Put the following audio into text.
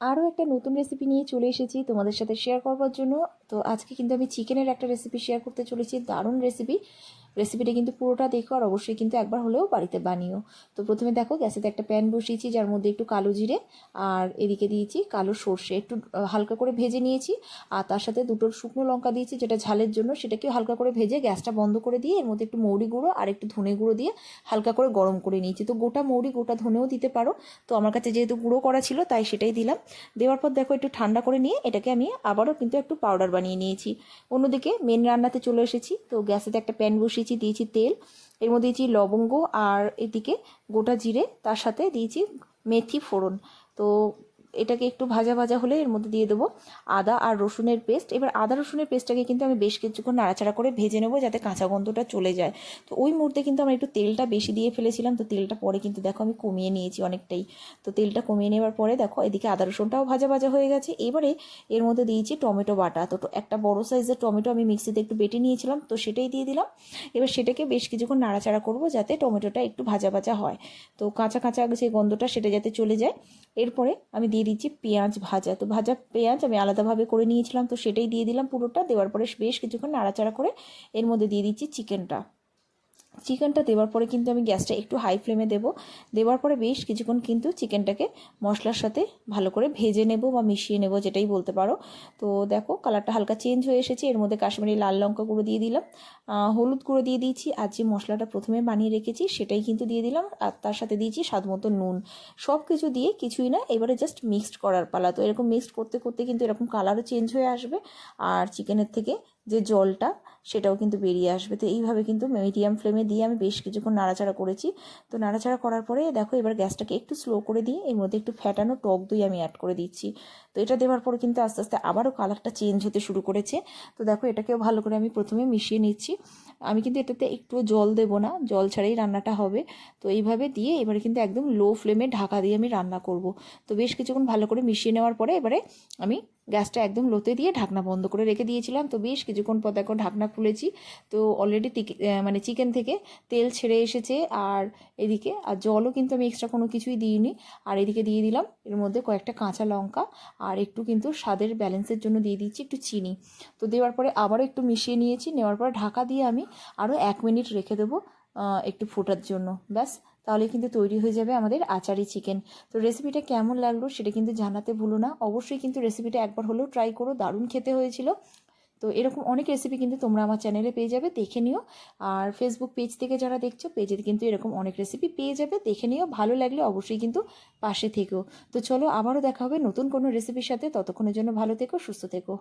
আরও একটা নতুন রেসিপি নিয়ে চলে এসেছি তোমাদের সাথে শেয়ার করবার জন্য। তো আজকে কিন্তু আমি চিকেনের একটা রেসিপি শেয়ার করতে চলেছি, দারুণ রেসিপি রেসিপিটা কিন্তু পুরোটা দেখো আর অবশ্যই কিন্তু একবার হলেও বাড়িতে বানিও। তো প্রথমে দেখো গ্যাসেতে একটা প্যান বসিয়েছি, যার মধ্যে একটু কালো জিরে আর এদিকে দিয়েছি কালো সর্ষে। একটু হালকা করে ভেজে নিয়েছি আর তার সাথে দুটো শুকনো লঙ্কা দিয়েছি যেটা ঝালের জন্য। সেটাকে হালকা করে ভেজে গ্যাসটা বন্ধ করে দিয়ে এর মধ্যে একটু মৌরি গুঁড়ো আর একটু ধনে গুঁড়ো দিয়ে হালকা করে গরম করে নিয়েছি। তো গোটা মৌরি, গোটা ধনেও দিতে পারো। তো আমার কাছে যেহেতু গুঁড়ো করা ছিল তাই সেটাই দিলাম। দেওয়ার পর দেখো একটু ঠান্ডা করে নিয়ে এটাকে আমি আবারও কিন্তু একটু পাউডার বানিয়ে নিয়েছি। অন্যদিকে মেন রান্নাতে চলে এসেছি। তো গ্যাসেতে একটা প্যান বসিয়েছি দিয়েছি তেল, এর মধ্যে দিয়েছি লবঙ্গ আর এদিকে গোটা জিরে, তার সাথে দিয়েছি মেথি ফোড়ন। তো এটাকে একটু ভাজা ভাজা হলে এর মধ্যে দিয়ে দেবো আদা আর রসুনের পেস্ট। এবার আদা রসুনের পেস্টটাকে কিন্তু আমি বেশ কিছুক্ষণ নাড়াচাড়া করে ভেজে নেব যাতে কাঁচা গন্ধটা চলে যায়। তো ওই মুহূর্তে কিন্তু আমরা একটু তেলটা বেশি দিয়ে ফেলেছিলাম, তো তেলটা পরে কিন্তু দেখো আমি কমিয়ে নিয়েছি অনেকটাই। তো তেলটা কমিয়ে নেওয়ার পরে দেখো এদিকে আদা রসুনটাও ভাজা ভাজা হয়ে গেছে। এবারে এর মধ্যে দিয়েছি টমেটো বাটা। তো একটা বড় সাইজের টমেটো আমি মিক্সিতে একটু বেটে নিয়েছিলাম, তো সেটাই দিয়ে দিলাম। এবার সেটাকে বেশ কিছুক্ষণ নাড়াচাড়া করব যাতে টমেটোটা একটু ভাজা ভাজা হয়। তো কাঁচা কাঁচা যে গন্ধটা সেটা যাতে চলে যায়। এরপরে আমি দিয়ে দিচ্ছি পেঁয়াজ ভাজা। তো ভাজা পেঁয়াজ আমি আলাদাভাবে করে নিয়েছিলাম, তো সেটাই দিয়ে দিলাম পুরোটা। দেওয়ার পরে বেশ কিছুক্ষণ নাড়াচাড়া করে এর মধ্যে দিয়ে দিচ্ছি চিকেনটা চিকেনটা দেওয়ার পরে কিন্তু আমি গ্যাসটা একটু হাই ফ্লেমে দেবো। দেওয়ার পরে বেশ কিছুক্ষণ কিন্তু চিকেনটাকে মশলার সাথে ভালো করে ভেজে নেব বা মিশিয়ে নেব, যেটাই বলতে পারো। তো দেখো কালারটা হালকা চেঞ্জ হয়ে এসেছে। এর মধ্যে কাশ্মীরি লাল লঙ্কা গুঁড়ো দিয়ে দিলাম। হলুদ গুঁড়ো দিয়ে দিয়েছি। আর যে মশলাটা প্রথমে বানিয়ে রেখেছি, সেটাই কিন্তু দিয়ে দিলাম। আর তার সাথে দিয়েছি স্বাদ মতো নুন। সব কিছু দিয়ে কিছুই না, এবারে জাস্ট মিক্সড করার পালা। তো এরকম মিক্সড করতে করতে কিন্তু এরকম কালারও চেঞ্জ হয়ে আসবে। আর চিকেনের থেকে যে জলটা, সেটাও কিন্তু বেরিয়ে আসবে। তো এইভাবে কিন্তু মিডিয়াম ফ্লেমে দিয়ে আমি বেশ কিছুক্ষণ নাড়াচাড়া করেছি। তো নাড়াচাড়া করার পরে দেখো এবার গ্যাসটাকে একটু স্লো করে দিয়ে এর মধ্যে একটু ফ্যাটানো টক দই আমি অ্যাড করে দিচ্ছি। তো এটা দেওয়ার পরে কিন্তু আস্তে আস্তে আবারও কালারটা চেঞ্জ হতে শুরু করেছে। তো দেখো এটাকেও ভালো করে আমি প্রথমে মিশিয়ে নিচ্ছি। আমি কিন্তু এটাতে একটু জল দেবো না, জল ছাড়াই রান্নাটা হবে। তো এইভাবে দিয়ে এবারে কিন্তু একদম লো ফ্লেমে ঢাকা দিয়ে আমি রান্না করব। তো বেশ কিছুক্ষণ ভালো করে মিশিয়ে নেওয়ার পরে এবারে আমি গ্যাসটা একদম লোতে দিয়ে ঢাকনা বন্ধ করে রেখে দিয়েছিলাম। তো বেশ কিছুক্ষণ পর দেখো ঢাকনা খুলেছি। তো অলরেডি মানে চিকেন থেকে তেল ছেড়ে এসেছে আর এদিকে, আর জলও কিন্তু আমি এক্সট্রা কোনো কিছুই দিইনি। আর এদিকে দিয়ে দিলাম, এর মধ্যে কয়েকটা কাঁচা লঙ্কা আর একটু কিন্তু স্বাদের ব্যালেন্সের জন্য দিয়ে দিচ্ছি একটু চিনি। তো দেওয়ার পরে আবারও একটু মিশিয়ে নিয়েছি, নেওয়ার পরে ঢাকা দিয়ে আমি আরও এক মিনিট রেখে দেবো একটু ফোটার জন্য। ব্যাস তাহলে কিন্তু তৈরি হয়ে যাবে আমাদের আচারি চিকেন তো রেসিপিটা কেমন লাগল সেটা কিন্তু জানাতে ভুলো না। অবশ্যই কিন্তু রেসিপিটা একবার হলেও ট্রাই করো, দারুণ খেতে হয়েছিল। তো এরকম অনেক রেসিপি কিন্তু তোমরা আমার চ্যানেলে পেয়ে যাবে, দেখে নিও। আর ফেসবুক পেজ থেকে যারা দেখছ পেজে কিন্তু এরকম অনেক রেসিপি পেয়ে যাবে, দেখে নিও। ভালো লাগলে অবশ্যই কিন্তু পাশে থেকো। তো চলো আবারও দেখা হবে নতুন কোনো রেসিপির সাথে। ততক্ষণের জন্য ভালো থেকো, সুস্থ থেকো।